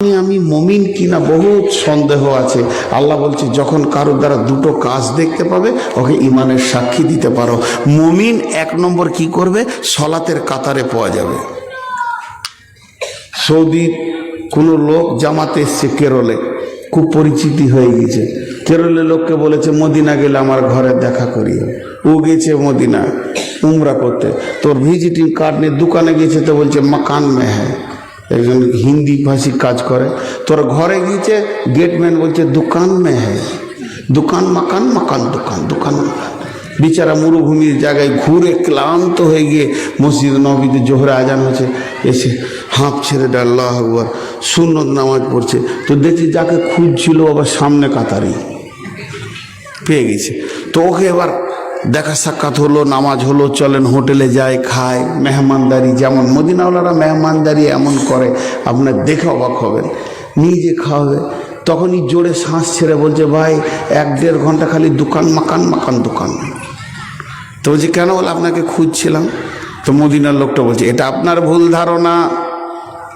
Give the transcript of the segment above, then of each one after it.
আমি মমিন কিনা বহুত সন্দেহ আছে। আল্লাহ বলছে, যখন কারোর দ্বারা দুটো কাজ দেখতে পাবে, ওকে ইমানের সাক্ষী দিতে পারো। মমিন এক নম্বর কি করবে? সলাতের কাতারে পাওয়া যাবে। সৌদির কোনো লোক জামাতে এসছে কেরলে, খুব পরিচিতি হয়ে গেছে। কেরলে লোককে বলেছে, মদিনা গেলে আমার ঘরে দেখা করিও। ও গেছে মদিনা, উমরা করতে। তোর ভিজিটিং কার্ড নিয়ে দোকানে গেছে তো বলছে, মাকান মে একজন হিন্দি ভাষী কাজ করে। তোর ঘরে গিয়েছে, গেটম্যান বলছে, দোকান মে হ্যাঁ দোকান মাকান মাকান দোকান দোকান মাকান। বিচারা মরুভূমির জায়গায় ঘুরে ক্লান্ত হয়ে গিয়ে মসজিদ নবীতে জোহরে আজান হচ্ছে। এসে হাঁপ ছেড়ে ডাল্লাহ আকবর সুন্নত নামাজ পড়ছে। তো দেখছি যাকে খুঁজছিল আবার সামনে কাতারি। পেয়ে গেছে। তো ওকে এবার দেখা সাক্ষাৎ হলো, নামাজ হলো, চলেন হোটেলে যায় খায় মেহমানদারি যেমন, মদিনাওয়ালারা মেহমানদারি এমন করে, আপনার দেখে অবাক হবেন। নিজে খাওয়াবে। তখনই জোরে শ্বাস ছেড়ে বলছে, ভাই, এক দেড় ঘণ্টা খালি দোকান, মাকান মাকান, দোকান। তো বলছি, কেন বলে, আপনাকে খুঁজছিলাম? তো মদিনার লোকটা বলছে, এটা আপনার ভুল ধারণা।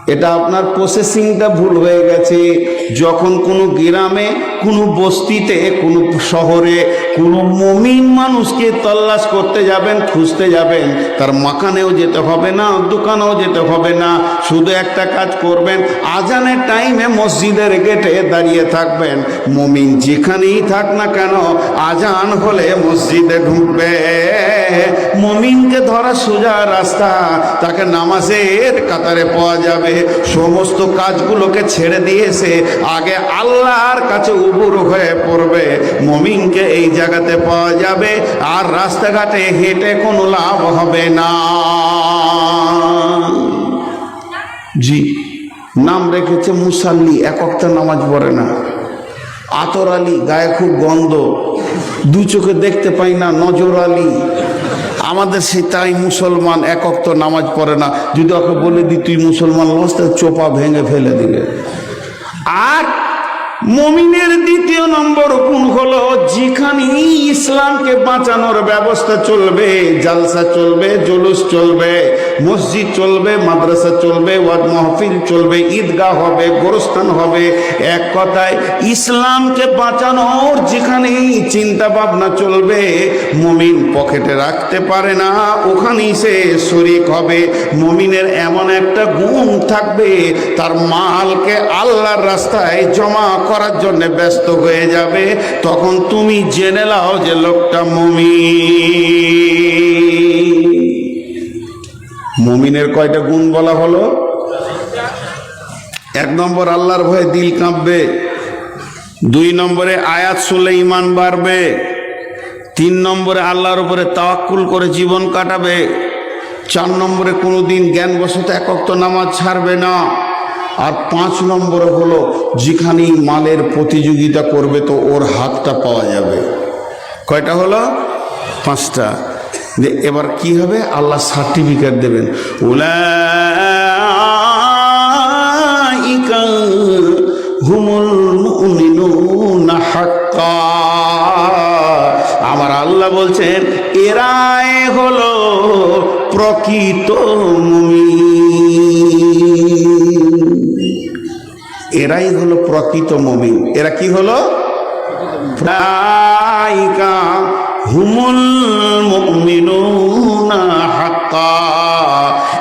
এটা আপনার প্রসেসিংটা ভুল হয়ে গেছে। যখন কোনো গ্রামে কোনো বস্তিতে, কোনো শহরে, কোনো মমিন মানুষকে তল্লাশ করতে যাবেন, খুঁজতে যাবেন, তার মাকানেও যেতে হবে না, দোকানেও যেতে হবে না, শুধু একটা কাজ করবেন, আজানের টাইমে মসজিদের গেটে দাঁড়িয়ে থাকবেন, মমিন যেখানেই থাক না কেন, আজান হলে মসজিদে ঢুকবে। মমিনকে ধরা সোজা রাস্তা, তাকে নামাজের কাতারে পাওয়া যাবে, সমস্ত কাজগুলোকে ছেড়ে দিয়েছে আগে আল্লাহর কাছে উবুর হয়ে পড়বে। মমিনকে এই জায়গাতে পাওয়া যাবে, আর রাস্তাঘাটে হেঁটে কোনো লাভ হবে না। জি, নাম রেখেছে মুসাল্লি, এক অক্ত নামাজ পড়ে না। আতর আলী, গায়ে খুব গন্ধ। দু চোখে দেখতে পাই না, নজর আলী। আমাদের সে তাই মুসলমান এক অক্ত নামাজ পড়ে না। যদি ওকে বলে দি তুই মুসলমান লস চোপা ভেঙে ফেলে দিবে আর মমিনের দ্বিতীয় নম্বর গুণ হলো যেখানে ইসলামকে বাঁচানোর ব্যবস্থা চলবে, জালসা চলবে, জুলুস চলবে, মসজিদ চলবে, মাদ্রাসা চলবে ওয়াদ মাহফিল চলবে, ঈদগাহ হবে, গোরস্থান হবে। এক কথায়, ইসলামকে বাঁচানোর যেখানেই চিন্তা ভাবনা চলবে, মমিন পকেটে রাখতে পারে না, ওখানেই সে শরিক হবে। মমিনের এমন একটা গুণ থাকবে, তার মালকে আল্লাহর রাস্তায় জমা করার জন্য ব্যস্ত হয়ে যাবে, তখন তুমি জেনে লাও যে লোকটা মমি মমিনের কয়টা গুণ বলা হলো? এক নম্বর, আল্লাহর ভয়ে দিল কাঁপবে। দুই নম্বরে, আয়াত শুনলে ইমান বাড়বে। তিন নম্বরে, আল্লাহর উপরে তাওয়াক্কুল করে জীবন কাটাবে। চার নম্বরে কোনো দিন জ্ঞান বসত একক নামাজ ছাড়বে না। আর পাঁচ নম্বরে হলো, যেখানেই মালের প্রতিযোগিতা করবে তো ওর হাতটা পাওয়া যাবে। কয়টা হলো? পাঁচটা। এবার কি হবে? আল্লাহ সার্টিফিকেট দেবেন। হাক্কা। আমার আল্লাহ বলছেন, এরাই হলো প্রকৃত মুমিন। এরাই হলো প্রকৃত মমিন। এরা কি হলো? হুমুল মুমিনুনা হাক্কা।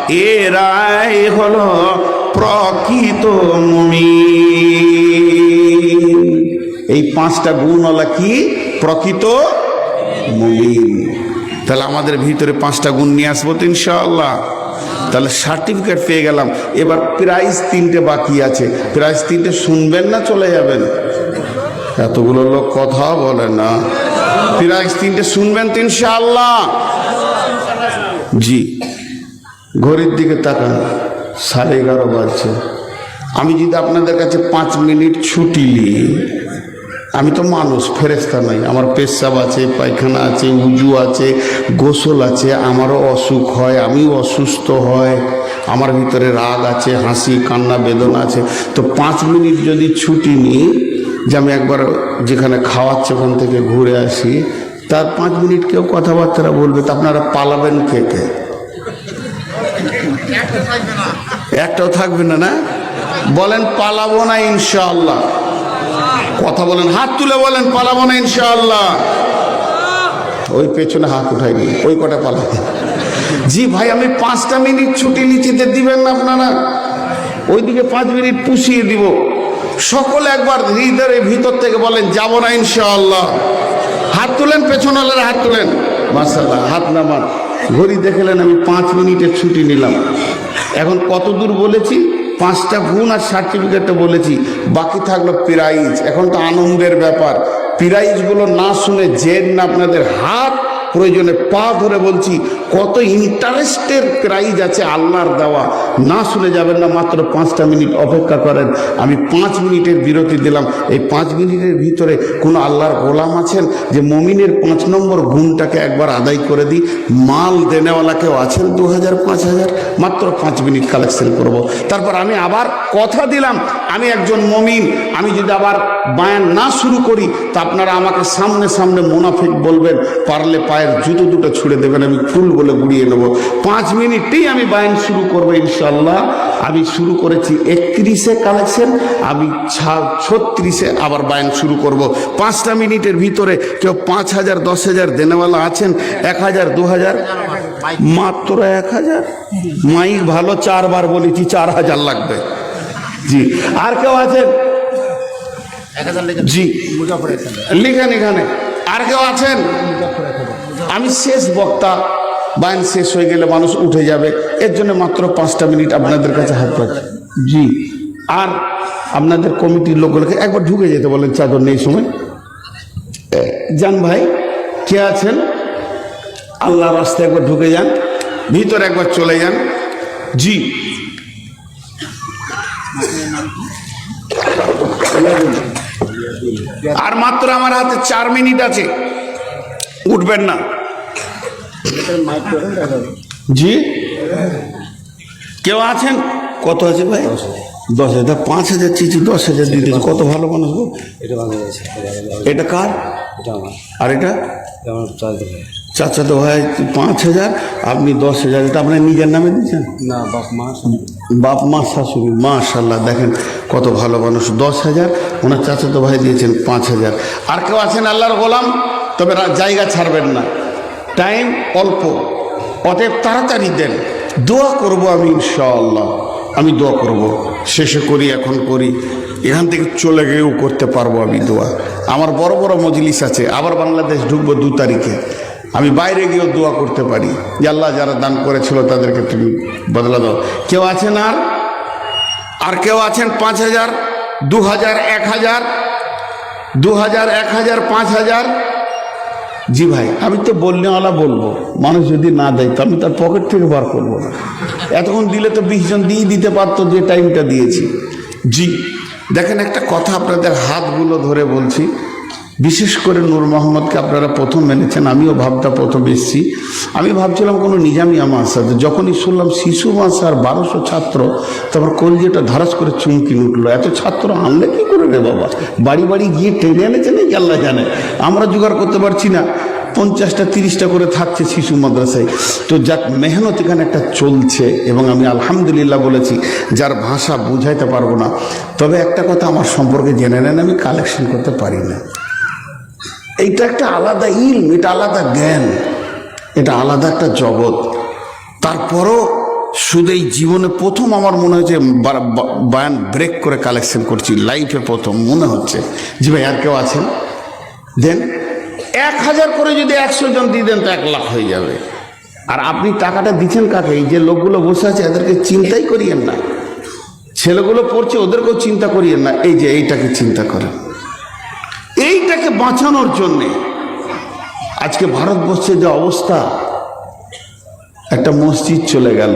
এরাই হলো প্রকৃত মুমিন। এই পাঁচটা গুণওয়ালা কি? প্রকৃত মুমিন। তাহলে আমাদের ভিতরে পাঁচটা গুণ নিয়ে আসব তো ইনশাআল্লাহ। তাহলে সার্টিফিকেট পেয়ে গেলাম। এবার প্রাইজ তিনটে বাকি আছে। প্রাইজ তিনটে শুনবেন না চলে যাবেন? এতগুলো লোক কথা বলে না। প্রাইজ তিনটে শুনবেন তো ইনশাআল্লাহ। জি, ঘড়ির দিকে তাকান। সাড়ে এগারো বাজছে। আমি যদি আপনাদের কাছে পাঁচ মিনিট ছুটি নিই আমি তো মানুষ ফেরেস্তা নই। আমার পেশাব আছে, পায়খানা আছে, উজু আছে, গোসল আছে, আমারও অসুখ হয়, আমিও অসুস্থ হয়। আমার ভিতরে রাগ আছে, হাসি, কান্না, বেদনা আছে। তো পাঁচ মিনিট যদি ছুটি নিই, যে আমি একবার যেখানে খাওয়াচ্ছে ওখান থেকে ঘুরে আসি, তার পাঁচ মিনিট কেউ কথাবার্তা বলবে, তা আপনারা পালাবেন কে কে? একটাও থাকবে না না? বলেন, পালাবো না ইনশাআল্লাহ। কথা বলেন, হাত তুলে বলেন, পালাবো না ইনশাআল্লাহ। ওই পেছনে হাত উঠাইনি ওই কটা পালাবো। জি ভাই, আমি পাঁচটা মিনিট ছুটি নিচেতে দিবেন না আপনারা? ওইদিকে পাঁচ মিনিট পুষিয়ে দিব। সকলে একবার হৃদয়ের ভিতর থেকে বলেন, যাব না ইনশাআল্লাহ। হাত তুলেন পেছনওয়ালারা হাত তুলেন। মার্শাল্লাহ হাত নামান। ঘড়ি দেখলেন আমি পাঁচ মিনিটের ছুটি নিলাম। এখন কত দূর বলেছি? পাঁচটা গুণ আর সার্টিফিকেটটা বলেছি। বাকি থাকল প্রাইজ এখন তো আনন্দের ব্যাপার। প্রাইজগুলো না শুনে জেন না আপনাদের হাত প্রয়োজনে পা ধরে বলছি, কত ইন্টারেস্টের প্রাইজ আছে আল্লাহর দেওয়া। না শুনে যাবেন না, মাত্র পাঁচটা মিনিট অপেক্ষা করেন। আমি পাঁচ মিনিটের বিরতি দিলাম। এই পাঁচ মিনিটের ভিতরে কোনো আল্লাহর গোলাম আছেন? যে মমিনের পাঁচ নম্বর গুণটাকে একবার আদায় করে দিই। মাল দেনেওয়ালা কেউ আছেন দু হাজার পাঁচ হাজার মাত্র পাঁচ মিনিট কালেকশন করব। তারপর আমি আবার কথা দিলাম, আমি একজন মমিন। আমি যদি আবার বায়ান না শুরু করি, তা আপনারা আমাকে সামনে সামনে মুনাফিক বলবেন, পারলে পায়ের জুতো দুটো ছুড়ে দেবেন আমি ফুল বলে গুড়িয়ে নেব। পাঁচ মিনিটেই আমি বায়ন শুরু করব ইনশাল্লাহ আমি শুরু করেছি একত্রিশে কালেকশন আমি ছত্রিশে আবার বায়ন শুরু করব। পাঁচটা মিনিটের ভিতরে কেউ পাঁচ হাজার দশ হাজার দেনেওয়ালা আছেন এক হাজার দু হাজার মাত্র এক হাজার? মাইক ভালো চারবার বলেছি চার হাজার লাগবে। জি আর কেউ আছেন? জি। লিখেন এখানে। আর কেউ আছেন? আমি শেষ বক্তা, বায়ন শেষ হয়ে গেলে মানুষ উঠে যাবে। এর জন্য মাত্র পাঁচটা মিনিট আপনাদের কাছে হাত পাচ্ছি জি। আর আপনাদের কমিটির লোকগুলোকে একবার ঢুকে যেতে বলেন চাদর নেই সময়। যান ভাই, কে আছেন? আল্লাহ রাস্তায় একবার ঢুকে যান। ভিতরে একবার চলে যান। জি। আর মাত্র আমার হাতে চার মিনিট আছে। উঠবেন না। জি? কেউ আছেন? কত আছে ভাই? দশ হাজার। পাঁচ হাজার চিঠি দশ হাজার দিতে কত ভালো মানুষ গো। এটা কার? এটা আর এটা চাচা তো ভাই পাঁচ হাজার আপনি দশ হাজার এটা আপনার নিজের নামে দিচ্ছেন না বাপ মা বাপ মা শাশুড়ি মাশাল্লাহ দেখেন কত ভালো মানুষ। দশ হাজার ওনার চাচা তো ভাই দিয়েছেন পাঁচ হাজার। আর কেউ আছেন আল্লাহর গোলাম? তবে জায়গা ছাড়বেন না। টাইম অল্প। অতএব তাড়াতাড়ি দেন। দোয়া করব আমি, ইনশাআল্লাহ। আমি দোয়া করব। শেষে করি, এখন করি। এখান থেকে চলে গিয়েও করতে পারব আমি দোয়া। আমার বড় বড় মজলিস আছে। আবার বাংলাদেশ ঢুকবো দু তারিখে। আমি বাইরে গিয়েও দোয়া করতে পারি। যে আল্লাহ যারা দান করেছিল তাদেরকে তুমি বদলা দাও। কেউ আছেন আর? আর কেউ আছেন? পাঁচ হাজার, দু হাজার, এক হাজার, দু হাজার, এক হাজার, পাঁচ হাজার। জি ভাই, আমি তো বললেওয়ালা বলব, মানুষ যদি না দেয়, তো আমি তার পকেট থেকে বার করব না। এতক্ষণ দিলে তো বিশ জন দিয়ে দিতে পারতো যে টাইমটা দিয়েছি। জি, দেখেন একটা কথা আপনাদের হাতগুলো ধরে বলছি। বিশেষ করে নূর মোহাম্মদকে আপনারা প্রথম মেনেছেন, আমিও ভাবটা প্রথম এসেছি। আমি ভাবছিলাম কোনো নিজামিয়া মাসাতে যখনই শুনলাম শিশু মাসার বারোশো ছাত্র, তারপর কলজেটা ধারাস করে চুমকি উঠল। এত ছাত্র আনলে কি করে রে বাবা? বাড়ি বাড়ি গিয়ে টেনে এনেছে নাকি আল্লাহ জানে? আমরা জোগাড় করতে পারছি না। পঞ্চাশটা, তিরিশটা করে থাকছে শিশু মাদ্রাসায়। তো যাক, মেহনত এখানে একটা চলছে এবং আমি আলহামদুলিল্লাহ বলেছি, যার ভাষা বুঝাইতে পারব না। তবে একটা কথা আমার সম্পর্কে জেনে নেন, আমি কালেকশন করতে পারি না। এইটা একটা আলাদা ইলম, এটা আলাদা জ্ঞান, এটা আলাদা একটা জগৎ। তারপরও শুধু এই জীবনে প্রথম আমার মনে হয়েছে বায়ান ব্রেক করে কালেকশন করছি, লাইফে প্রথম মনে হচ্ছে জি ভাই আর কেউ আছেন? দেন এক হাজার করে যদি একশো জন দিয়ে দেন তো এক লাখ হয়ে যাবে। আর আপনি টাকাটা দিচ্ছেন কাকে? এই যে লোকগুলো বসে আছে, এদেরকে চিন্তাই করিয়েন না। ছেলেগুলো পড়ছে, ওদেরকেও চিন্তা করিয়েন না। এই যে এইটাকে চিন্তা করেন। বাঁচানোর জন্যে আজকে ভারতবর্ষের যে অবস্থা, একটা মসজিদ চলে গেল।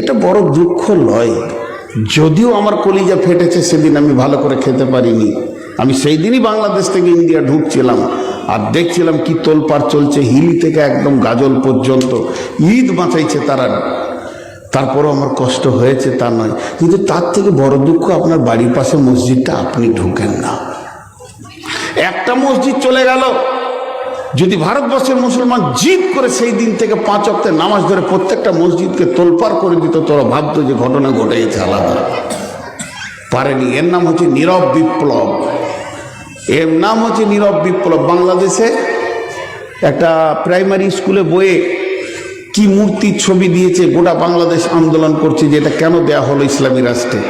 এটা বড় দুঃখ লয় যদিও আমার কলিজা ফেটেছে, সেদিন আমি ভালো করে খেতে পারিনি। আমি সেই দিনই বাংলাদেশ থেকে ইন্ডিয়া ঢুকছিলাম আর দেখছিলাম কি তোলপাড় চলছে হিলি থেকে একদম গাজল পর্যন্ত। ঈদ বাঁচাইছে তারা। তারপরও আমার কষ্ট হয়েছে তা নয়। কিন্তু তার থেকে বড় দুঃখ আপনার বাড়ির পাশে মসজিদটা, আপনি ঢুকেন না। একটা মসজিদ চলে গেল। যদি ভারতবর্ষের মুসলমান জিদ করে সেই দিন থেকে পাঁচ অক্টের নামাজ ধরে প্রত্যেকটা মসজিদকে তোলপাড় করে দিত, তোরা ভাবতো যে ঘটনা ঘটে গেছে আলাদা। পারেনি। এর নাম হচ্ছে নীরব বিপ্লব। এর নাম হচ্ছে নীরব বিপ্লব। বাংলাদেশে একটা প্রাইমারি স্কুলে বইয়ে কি মূর্তির ছবি দিয়েছে গোটা বাংলাদেশ আন্দোলন করছে যে এটা কেন দেয়া হলো ইসলামী রাষ্ট্রে?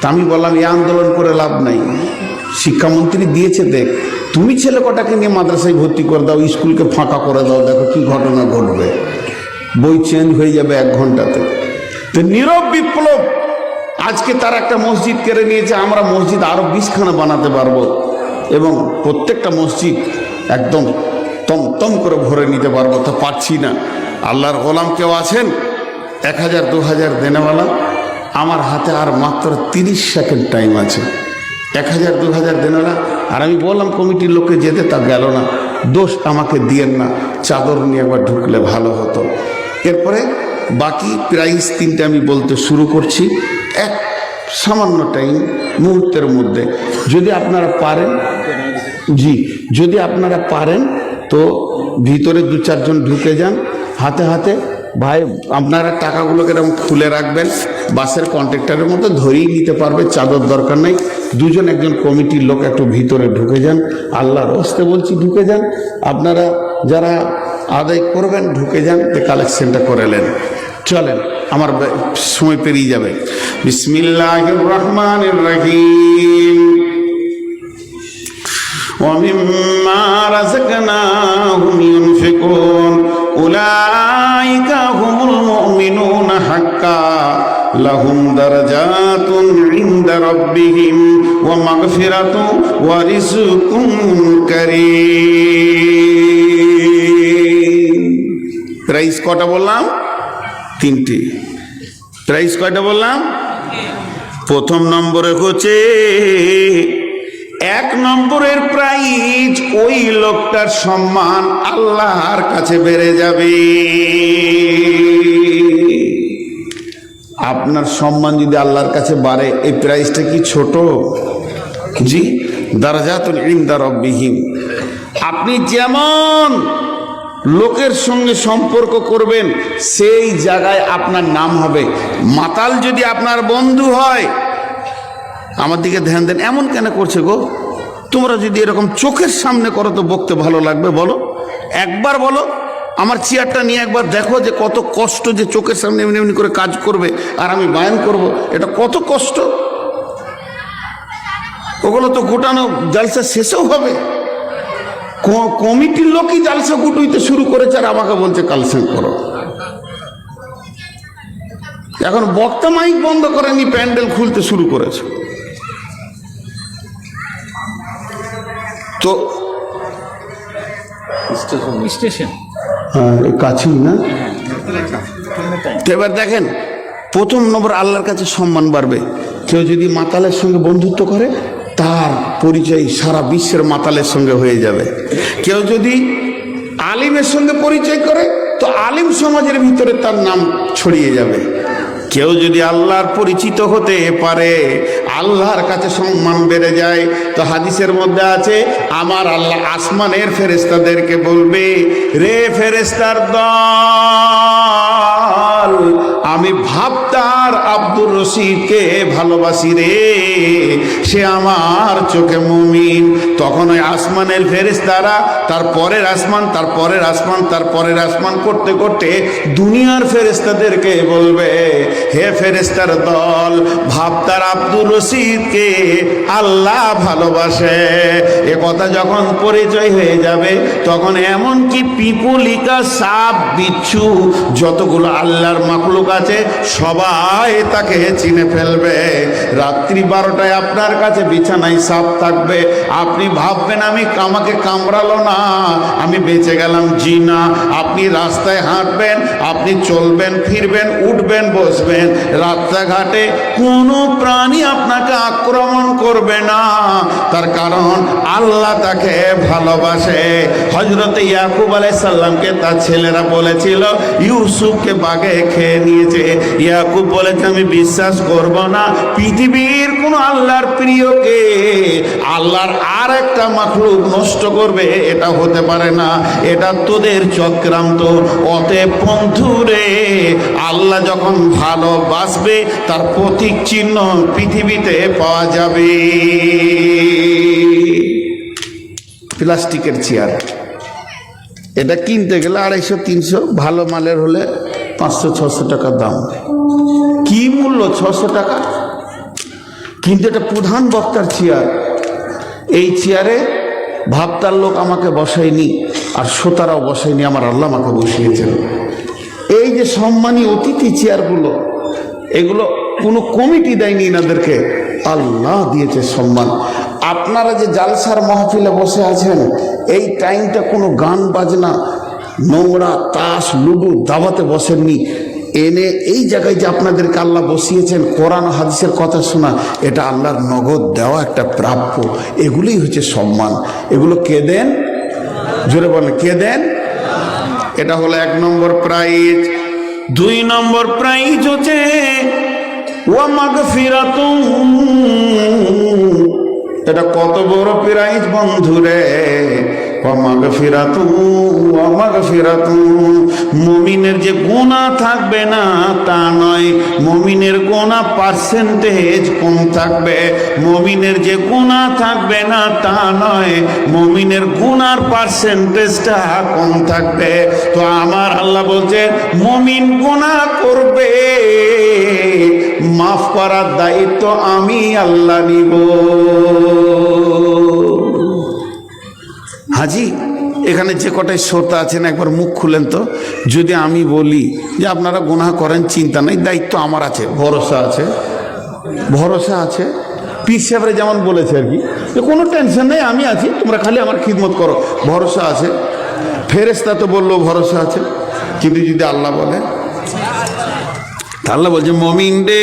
তা আমি বললাম, এই আন্দোলন করে লাভ নাই। শিক্ষামন্ত্রী দিয়েছে, দেখ, তুমি ছেলে কটাকে নিয়ে মাদ্রাসায় ভর্তি করে দাও, স্কুলকে ফাঁকা করে দাও, দেখো কি ঘটনা ঘটবে। বই চেঞ্জ হয়ে যাবে এক ঘন্টাতে। তো নীরব বিপ্লব, আজকে তার একটা মসজিদ কেড়ে নিয়েছে, আমরা মসজিদ আরও বিশখানা বানাতে পারব এবং প্রত্যেকটা মসজিদ একদম তম তম করে ভরে নিতে পারব, তো পারছি না। আল্লাহর গোলাম কেউ আছেন? এক হাজার, দু হাজার দেনেওয়ালা, আমার হাতে আর মাত্র তিরিশ সেকেন্ড টাইম আছে। এক হাজার, দু হাজার দেনেওয়ালা আর আমি বললাম, কমিটির লোককে যেতে তা গেল না। দোষ আমাকে দিয়েন না। চাদর নিয়ে একবার ঢুকলে ভালো হতো। এরপরে বাকি প্রাইস তিনটে আমি বলতে শুরু করছি। এক, সামান্য টাইম, মুহূর্তের মধ্যে। যদি আপনারা পারেন, জি, যদি আপনারা পারেন, তো ভিতরে দু চারজন ঢুকে যান। হাতে হাতে, ভাই, আপনারা টাকাগুলোকে এরকম খুলে রাখবেন? বাসের কন্ট্রাক্টরের মতো ধরেই নিতে পারবে, চাদর দরকার নেই। দুজন একজন কমিটির লোক একটু ভিতরে ঢুকে যান আল্লাহর হস্তে বলছি ঢুকে যান আপনারা যারা আদায় করবেন ঢুকে যান যে কালেকশনটা করে নেন চলেন আমার বে- সময় পেরিয়ে যাবে বিসমিল্লাহ রহমান রহিম ومما رزقناهم ينفقون أولئك هم المؤمنون حقا لهم درجات عند ربهم ومغفرة ورزق كريم প্রাইস কটা বললাম তিনটি প্রাইস কয়টা বললাম প্রথম নম্বরে হচ্ছে এক নম্বরের প্রাইজ ওই লোকটার সম্মান আল্লাহর কাছে বেড়ে যাবে আপনার সম্মান যদি আল্লাহর কাছে বাড়ে, এই প্রাইজটা কি ছোট? জি দারাজাতুল ইমদা রব্বিহিম। আপনি যেমন লোকের সঙ্গে সম্পর্ক করবেন, সেই জায়গায় আপনার নাম হবে। মাতাল যদি আপনার বন্ধু হয়, আমার দিকে ধ্যান দেন, এমন কেন করছে গো? তোমরা যদি এরকম চোখের সামনে করো তো বকতে ভালো লাগবে, বলো। একবার বলো আমার চেয়ারটা নিয়ে একবার দেখো যে কত কষ্ট যে চোখের সামনে এমনি এমনি করে কাজ করবে আর আমি বায়ান করব। এটা কত কষ্ট? ওগুলো তো গোটানো জালসা শেষেও হবে। কমিটির লোকই জালসা গুটুইতে শুরু করেছে আর আমাকে বলছে কালসেন করো। এখন বক্তা মাইক বন্ধ করেনি প্যান্ডেল খুলতে শুরু করেছে। তো স্টেশন। হ্যাঁ কাছেই না? তো এবার দেখেন, প্রথম নম্বর আল্লাহর কাছে সম্মান বাড়বে। কেউ যদি মাতালের সঙ্গে বন্ধুত্ব করে, তার পরিচয় সারা বিশ্বের মাতালের সঙ্গে হয়ে যাবে। কেউ যদি আলিমের সঙ্গে পরিচয় করে, তো আলিম সমাজের ভিতরে তার নাম ছড়িয়ে যাবে। কেউ যদি আল্লাহর পরিচিত হতে পারে, আল্লাহর কাছে সম্মান বেড়ে যায়। তো হাদিসের মধ্যে আছে, আমার আল্লাহ আসমানের ফেরেস্তাদেরকে বলবে, রে ফেরেস্তার দল! আমি ভাবতার আব্দুর রশিদকে ভালোবাসি রে। সে আমার চোখে মুমিন। তখন ওই আসমানের ফেরেস্তারা তার পরের আসমান, তার পরের আসমান, তার পরের আসমান করতে করতে দুনিয়ার ফেরেস্তাদেরকে বলবে, হে ফেরেস্তার দল, ভাবতার আব্দুর রশিদকে আল্লাহ ভালোবাসে। এ কথা যখন পরিচয় হয়ে যাবে, তখন এমন কি পিপুলিকা সাপ, বিচ্ছু, যতগুলো আল্লাহর মাকলুক আছে, সবাই তাকে চিনে ফেলবে। রাত্রি বারোটায় আপনার কাছে বিছানায় সাপ থাকবে। আপনি ভাববেন, আমি আমাকে কামড়ালো না, আমি বেঁচে গেলাম। জি না, আপনি রাস্তায় হাঁটবেন, আপনি চলবেন, ফিরবেন, উঠবেন, বসবেন। রাস্তাঘাটে কোনো প্রাণী আপনাকে আক্রমণ করবে না। তার কারণ, আল্লাহ তাকে ভালোবাসে। হজরত ইয়াকুব আলাইসাল্লামকে তার ছেলেরা বলেছিল, ইউসুফকে বাগে খেয়ে নিয়েছে। ইয়াকুব বলেছে আমি বিশ্বাস করব না। পৃথিবীর কোন আল্লাহর প্রিয়কে আল্লাহর আর একটা মাখলুক নষ্ট করবে, এটা হতে পারে না। এটা তোদের চক্রান্ত। অতএব বন্ধুরে আল্লাহ যখন ভালোবাসবে, তার প্রতীক চিহ্ন পৃথিবীতে পাওয়া যাবে। প্লাস্টিকের চেয়ার। এটা কিনতে গেলে আড়াইশো, তিনশো, ভালো মালের হলে পাঁচশো, ছশো টাকা দাম। কি মূল্য? ছশো টাকা? কিন্তু এটা প্রধান বক্তার চেয়ার। এই চেয়ারে ভাবতার লোক আমাকে বসায়নি আর শ্রোতারাও বসায়নি, আমার আল্লাহ আমাকে বসিয়েছেন। এই যে সম্মানী অতিথি চেয়ারগুলো, এগুলো কোনো কমিটি দেয়নি এনাদেরকে। আল্লাহ দিয়েছে সম্মান। আপনারা যে জালসার মাহফিলে বসে আছেন, এই টাইমটা কোনো গান বাজনা নোংরা, তাস, লুডু দাবাতে বসেননি। এনে এই জায়গায় যে আপনাদেরকে আল্লাহ বসিয়েছেন, কোরআন হাদিসের কথা শোনা, এটা আল্লাহর নগদ দেওয়া একটা প্রাপ্য। এগুলোই হচ্ছে সম্মান। এগুলো কে দেন? জোরে বলেন, কে দেন? এটা হলো এক নম্বর প্রাইজ। দুই নম্বর প্রাইজ হচ্ছে এটা কত বড় প্রাইজ বন্ধুরে? মুমিনের যে গোনা থাকবে না, তা নয়। মমিনের গোনা পার্সেন্টেজ কম থাকবে। মমিনের যে গোনা থাকবে না, তা নয়। মমিনের গুণার পার্সেন্টেজটা কম থাকবে। তো আমার আল্লাহ বলছে, মমিন গোনা করবে। মাফ করার দায়িত্ব আমি আল্লাহ নিব। হাজি, এখানে যে কটাই শ্রোতা আছেন, একবার মুখ খুলেন তো। যদি আমি বলি যে আপনারা গুনাহ করেন, চিন্তা নেই, দায়িত্ব আমার আছে, ভরসা আছে। ভরসা আছে। পিস সাহেবরা যেমন বলেছে আর কি, যে কোনো টেনশন নেই, আমি আছি, তোমরা খালি আমার খিদমত করো, ভরসা আছে। ফেরেস্তা তো বলল ভরসা আছে, কিন্তু যদি আল্লাহ বলে আল্লাহ বলছে, মমিন রে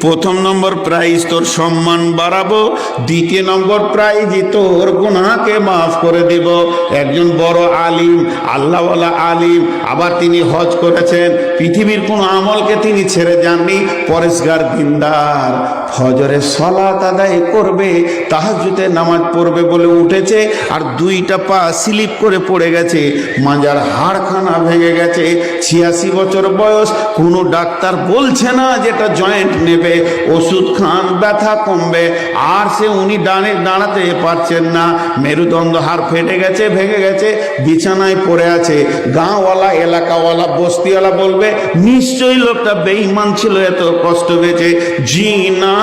প্রথম নম্বর প্রাইজ তোর সম্মান বাড়াবো। দ্বিতীয় নম্বর প্রাইজই তোর গুনাহকে মাফ করে দিব। একজন বড় আলিম, আল্লাহওয়ালা আলিম, আবার তিনি হজ করেছেন। পৃথিবীর কোন আমলকে তিনি ছেড়ে যাননি। পরেশগার দিনদার। ফজরে সলাত আদায় করবে তাহাজুতে নামাজ পড়বে বলে উঠেছে, আর দুইটা পা স্লিপ করে পড়ে গেছে। মাজার হাড়খানা ভেঙে গেছে। ছিয়াশি বছর বয়স, কোনো ডাক্তার বলছে না যেটা জয়েন্ট নেবে, ওষুধ খান, ব্যথা কমবে, আর সে উনি ডানে দাঁড়াতে পারছেন না। মেরুদণ্ড হাড় ফেটে গেছে, ভেঙে গেছে, বিছানায় পড়ে আছে। গাঁওয়ালা, এলাকাওয়ালা, বস্তিওয়ালা বলবে, নিশ্চয়ই লোকটা বেঈমান ছিল, এত কষ্ট পেয়েছে। জি না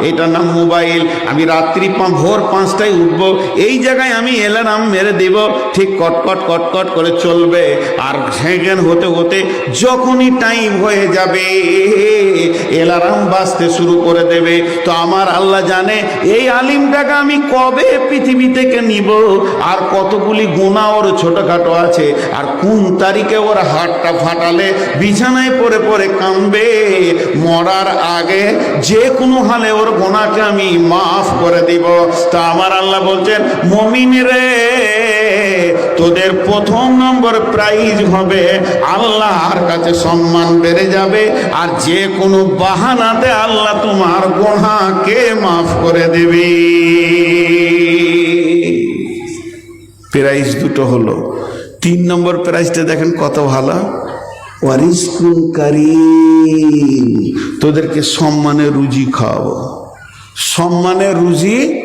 এটা না মোবাইল। আমি রাত্রি ভোর পাঁচটায় উঠবো। এই জায়গায় আমি এলার্ম মেরে দেব। ঠিক কটকট কটকট করে চলবে। আর সেকেন্ড হতে হতে যখনই টাইম হয়ে যাবে এলার্ম বাজতে শুরু করে দেবে। তো আমার আল্লাহ জানে, এই আলিমটাকে আমি কবে পৃথিবী থেকে নিব? আর কতগুলি গুণা ওর ছোটখাটো আছে? আর কোন তারিখে ওর হাতটা ফাটালে? বিছানায় পরে পরে কামবে মরার আগে যে কোনো হালে ওর গোনাকে আমি মাফ করে দিব। তা আমার আল্লাহ বলছেন, মমিন রে, তোদের প্রথম নম্বর প্রাইজ হবে আল্লাহর কাছে সম্মান বেড়ে যাবে, আর যে কোনো বাহানাতে আল্লাহ তোমার গোনাকে মাফ করে দেবে। প্রাইজ দুটো হলো। তিন নম্বর প্রাইজটা দেখেন কত ভালো। তোদেরকে সম্মানে রুজি খাওয়াবো। সম্মানে রুজি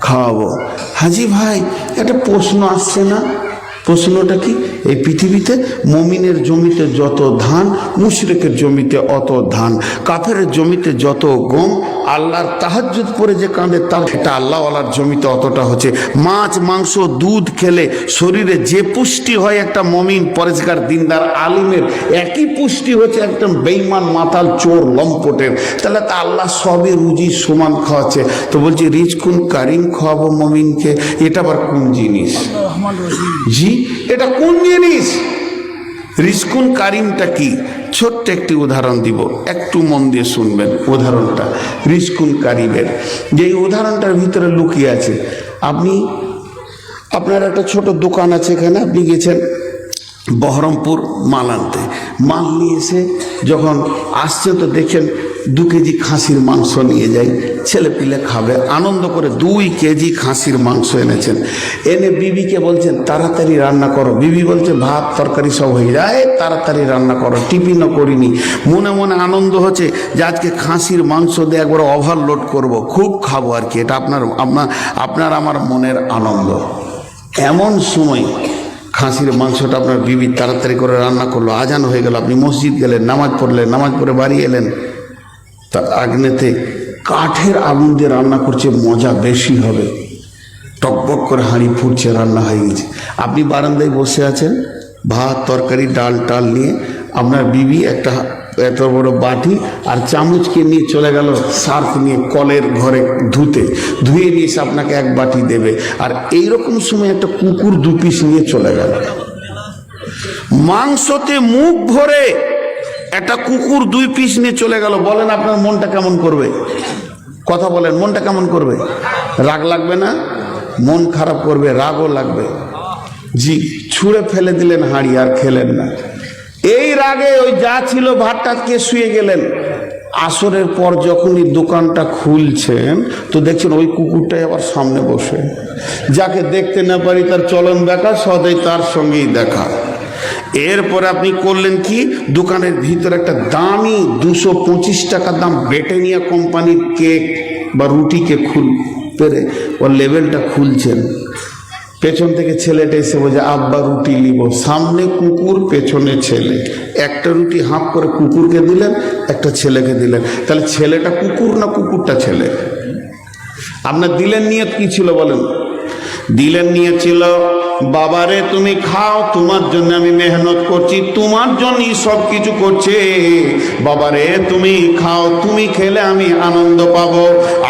খাওয়াবো। হাজি ভাই, একটা প্রশ্ন আসছে না? প্রশ্নটা কি? এই পৃথিবীতে মমিনের জমিতে যত ধান, মুশরিকের জমিতে অত ধান কাফের জমিতে যত গম, আল্লাহর তাহাজ্জুদ পরে যে কাঁদে তার সেটা আল্লাহওয়ালার জমিতে অতটা হচ্ছে। মাছ, মাংস, দুধ খেলে শরীরে যে পুষ্টি হয় একটা মমিন পরেশগার দিনদার, আলিমের, একই পুষ্টি হচ্ছে একদম বেইমান মাতাল, চোর, লম্পটের। তাহলে তা আল্লাহ সবই রুজি, সমান খাওয়াচ্ছে। তো বলছি, রিজকুন কারিম খাওয়াবো মমিনকে, এটা আবার কোন জিনিস? জি, এটা কোন জিনিস রিস্কুন কারিমটা কি? ছোট্ট একটি উদাহরণ দিব, একটু মন দিয়ে শুনবেন উদাহরণটা রিস্কুন কারিমের। যে উদাহরণটার ভিতরে লুকিয়ে আছে, আপনি, আপনার একটা ছোট দোকান আছে এখানে, আপনি গেছেন বহরমপুর মাল আনতে। মাল নিয়ে এসে যখন আসছেন তো দেখেন দু কেজি খাসির মাংস নিয়ে যাই। ছেলে পিলে খাবে। আনন্দ করে দুই কেজি খাসির মাংস এনেছেন। এনে বিবিকে বলছেন, তাড়াতাড়ি রান্না করো। বিবি বলছে, ভাত, তরকারি সব হয়ে যায়। তাড়াতাড়ি রান্না করো, টিফিনও করিনি। মনে মনে আনন্দ হচ্ছে যে আজকে খাসির মাংস দিয়ে একবার ওভারলোড করব। খুব খাব আর কি। এটা আপনার আপনার আপনার আমার মনের আনন্দ। এমন সময় খাসির মাংসটা আপনার বিবি তাড়াতাড়ি করে রান্না করল। আজান হয়ে গেল। আপনি মসজিদ গেলেন, নামাজ পড়লেন, নামাজ পড়ে বাড়ি এলেন। তা আগ্নেতে কাঠের আগুন দিয়ে রান্না করছে, মজা বেশি হবে। টকবক করে হাঁড়ি ফুটছে, রান্না হয়ে গেছে। আপনি বারান্দায় বসে আছেন, ভাত, তরকারি, ডাল টাল নিয়ে আপনার বিবি একটা এত বড় বাটি আর চামচকে নিয়ে চলে গেল সার্ফ নিয়ে কলের ঘরে ধুতে। ধুয়ে নিয়ে এসে আপনাকে এক বাটি দেবে। আর এই রকম সময় একটা কুকুর দু পিস নিয়ে চলে গেল। মাংসতে মুখ ভরে একটা কুকুর দুই পিস নিয়ে চলে গেল, বলেন আপনার মনটা কেমন করবে? কথা বলেন, মনটা কেমন করবে? রাগ লাগবে না? মন খারাপ করবে, রাগও লাগবে। জি, ছুঁড়ে ফেলে দিলেন হাঁড়ি, আর খেলেন না। এই রাগে ওই যা ছিল ভাতটা কে শুয়ে গেলেন? আসরের পর যখনই দোকানটা খুলছেন, তো দেখছেন ওই কুকুরটাই আবার সামনে বসে। যাকে দেখতে না পারি তার চলন দেখা, সদাই তার সঙ্গেই দেখা। এরপরে আপনি করলেন কি? দোকানের ভিতরে একটা দামি দুশো পঁচিশ টাকা দাম ব্রিটানিয়া কোম্পানির কেক বা রুটিকে খুল পেরে ওর লেভেলটা খুলছেন। পেছন থেকে ছেলেটা এসে বলছে, আব্বা, রুটি নিব। সামনে কুকুর, পেছনে ছেলে। একটা রুটি হাফ করে কুকুরকে দিলেন, একটা ছেলেকে দিলেন। তাহলে ছেলেটা কুকুর না কুকুরটা ছেলে? আপনার দিলেন নিয়ত কি ছিল বলেন? দিলেন নিয়েছিল বাবারে, তুমি খাও, তোমার জন্য আমি মেহনত করছি, তোমার জন্যই সব কিছু করছে। বাবারে, তুমি খাও, তুমি খেলে আমি আনন্দ পাব।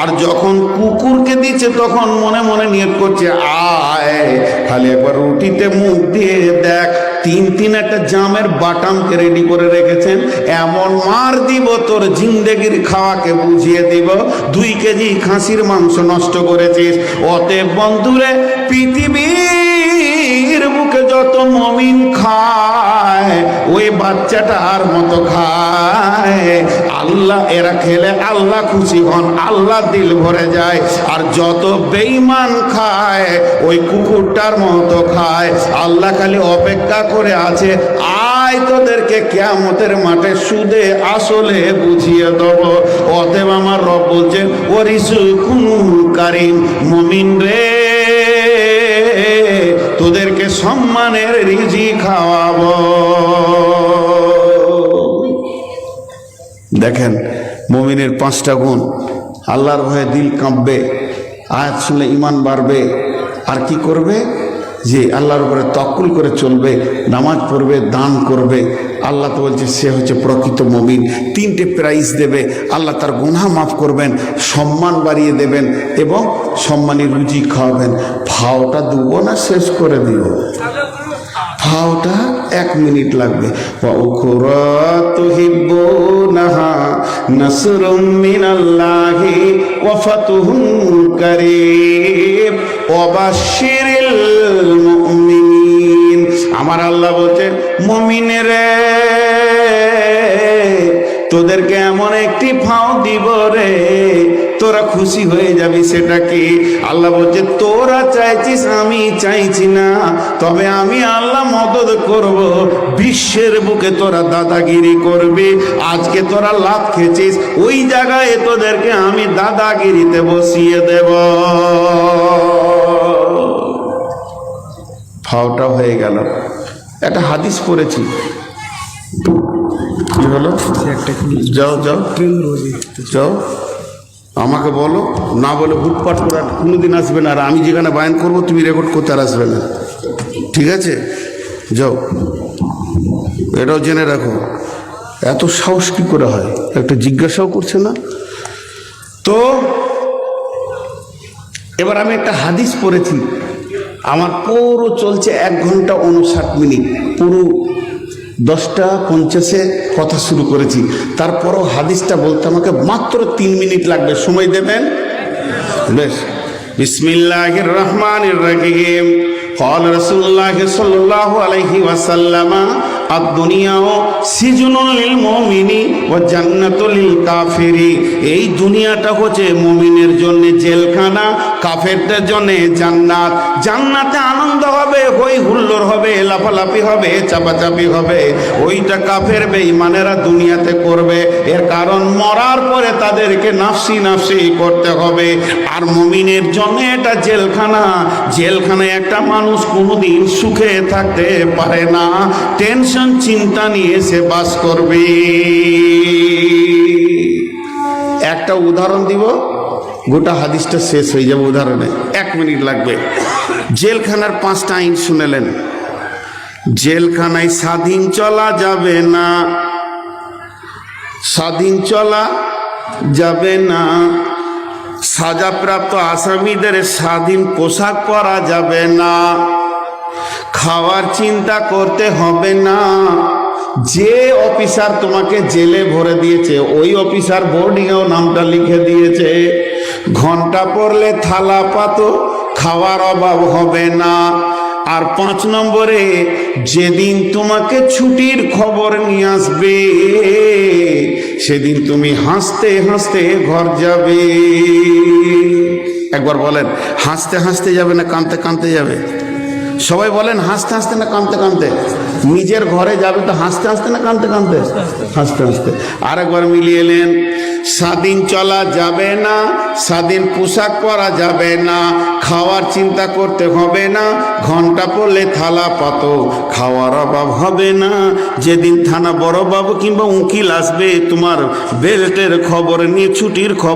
আর যখন কুকুরকে দিচ্ছে, তখন মনে মনে নিয়ত করছে, আয়, খালি একবার রুটিতে মুখ দিয়ে দেখ তিন তিন একটা জামের বাটামকে রেডি করে রেখেছেন। এমন মার দিব, তোর জিন্দেগির খাওয়াকে বুঝিয়ে দিব। দুই কেজি খাসির মাংস নষ্ট করেছিস। অতএব বন্ধুরে, পৃথিবীর বুকে যত মমিন খায়, ওই বাচ্চাটা আর মতো খায়। আল্লাহ এরা খেলে আল্লাহ খুশি হন, আল্লাহ দিল ভরে যায়। আর যত বেইমান খায়, ওই কুকুরটার মতো খায়। আল্লাহ খালি অপেক্ষা করে আছে, আয় তোদেরকে কেয়ামতের মাঠে সুদে আসলে বুঝিয়ে দেব। অতএব আমার রব বলছে, ওরিসু কুনুল কারিম, মমিন রে, তোদেরকে সম্মানের রিজি খাওয়াবো। দেখেন, মমিনের পাঁচটা গুণ। আল্লাহর ভয়ে দিল কাঁপবে, আয়াত শুনলে ইমান বাড়বে। আর কি করবে? যে আল্লাহর উপরে তকুল করে চলবে, নামাজ পড়বে, দান করবে। আল্লাহ তো বলছে, সে হচ্ছে প্রকৃত মমিন। তিনটে প্রাইজ দেবে। আল্লাহ তার গুনাহ মাফ করবেন, সম্মান বাড়িয়ে দেবেন এবং সম্মানী রুজি খাওয়াবেন। ফাওটা দুবো না শেষ করে দিব? ফাওটা এক মিনিট লাগবে। নাসরুম মিনাল্লাহি ওয়া ফাতুহুন কারীম ওয়া বাশশিরিল মুমিনিন। আমার আল্লাহ বলছেন মুমিনেরে তোদেরকে এমন একটি ফাও দিব রে, তোরা খুশি হয়ে যাবি সেটা কি? আল্লাহ বলছে, তোরা চাইছিস, আমি চাইছি না, তবে আমি আল্লাহ মদত করব, বিশ্বের বুকে তোরা দাদাগিরি করবি। আজকে তোরা লাভ খেয়েছিস ওই জায়গায় তোদেরকে আমি দাদাগিরিতে বসিয়ে দেব। ফাওটা হয়ে গেল। একটা হাদিস পড়েছি। কি হলো? যাও যাও। যাও। আমাকে বলো। না বলে হুটপাট করে আর কোনোদিন আসবে না। আর আমি যেখানে বায়ন করব তুমি রেকর্ড করতে আর আসবে না। ঠিক আছে? যাও। এটাও জেনে রাখো। এত সাহস কি করে হয়? একটা জিজ্ঞাসাও করছে না। তো এবার আমি একটা হাদিস পড়েছি। আমার পুরো চলছে এক ঘণ্টা উনষাট মিনিট। পুরো দশটা পঞ্চাশে কথা শুরু করেছি তারপরও হাদিসটা বলতে আমাকে মাত্র তিন মিনিট লাগবে সময় দেবেন বেশ বিসমিল্লাহির রহমানির রহিম قال رسول الله صلى الله عليه وسلم আর দুনিয়াও সিজনুল লিল মুমিনি ও জান্নাতুল লিল কাফিরি এই দুনিয়াটা হচ্ছে মুমিনের জন্য জেলখানা কাফেরদের জন্য জান্নাত জান্নাতে আনন্দ হবে হুল্লোড় হবে, লাফালাফি হবে, চাপাচাপি হবে। ওইটা কাফের বেঈমানেরা দুনিয়াতে করবে। এর কারণ মরার পরে তাদেরকে নাফসি নাফসি করতে হবে। আর মুমিনের জন্য এটা জেলখানা। জেলখানায় একটা মানুষ কোনোদিন সুখে থাকতে পারে না। টেনশন, চিন্তা নিয়ে সে বাস করবে। একটা উদাহরণ দিব। গোটা হাদিসটা শেষ হয়ে যাবে উদাহরণে। এক মিনিট লাগবে। জেলখানার পাঁচটা আইন শুনেলেন জেলখানায় স্বাধীন চলা যাবে না। স্বাধীন চলা যাবে না। সাজাপ্রাপ্ত আসামিদের স্বাধীন পোশাক পরা যাবে না। খাওয়ার চিন্তা করতে হবে না। যে অফিসার তোমাকে জেলে ভরে দিয়েছে, ওই অফিসার বোর্ডিংয়েও নামটা লিখে দিয়েছে। ঘণ্টা পড়লে থালা পাতো, খাওয়ার অভাব হবে না। আর পাঁচ নম্বরে, যেদিন তোমাকে ছুটির খবর নিয়ে আসবে, সেদিন তুমি হাসতে হাসতে ঘর যাবে। একবার বলেন, হাসতে হাসতে যাবে না কাঁদতে কাঁদতে যাবে? সবাই বলেন, হাসতে হাসতে না কাঁদতে কাঁদতে? নিজের ঘরে যাবে তো হাসতে হাসতে না কাঁদতে কাঁদতে? হাসতে হাসতে। আরেকবার মিলিয়ে এলেন স্বাধীন চলা যাবে না, স্বাধীন পোশাক পরা যাবে না, খাওয়ার চিন্তা করতে হবে না, ঘণ্টা পড়লে থালা পাত, খাওয়ার অভাব হবে না। যেদিন থানা বড় বাবু কিংবা উকিল আসবে, তোমার বেল্টের খবর নিয়ে ছুটির খবর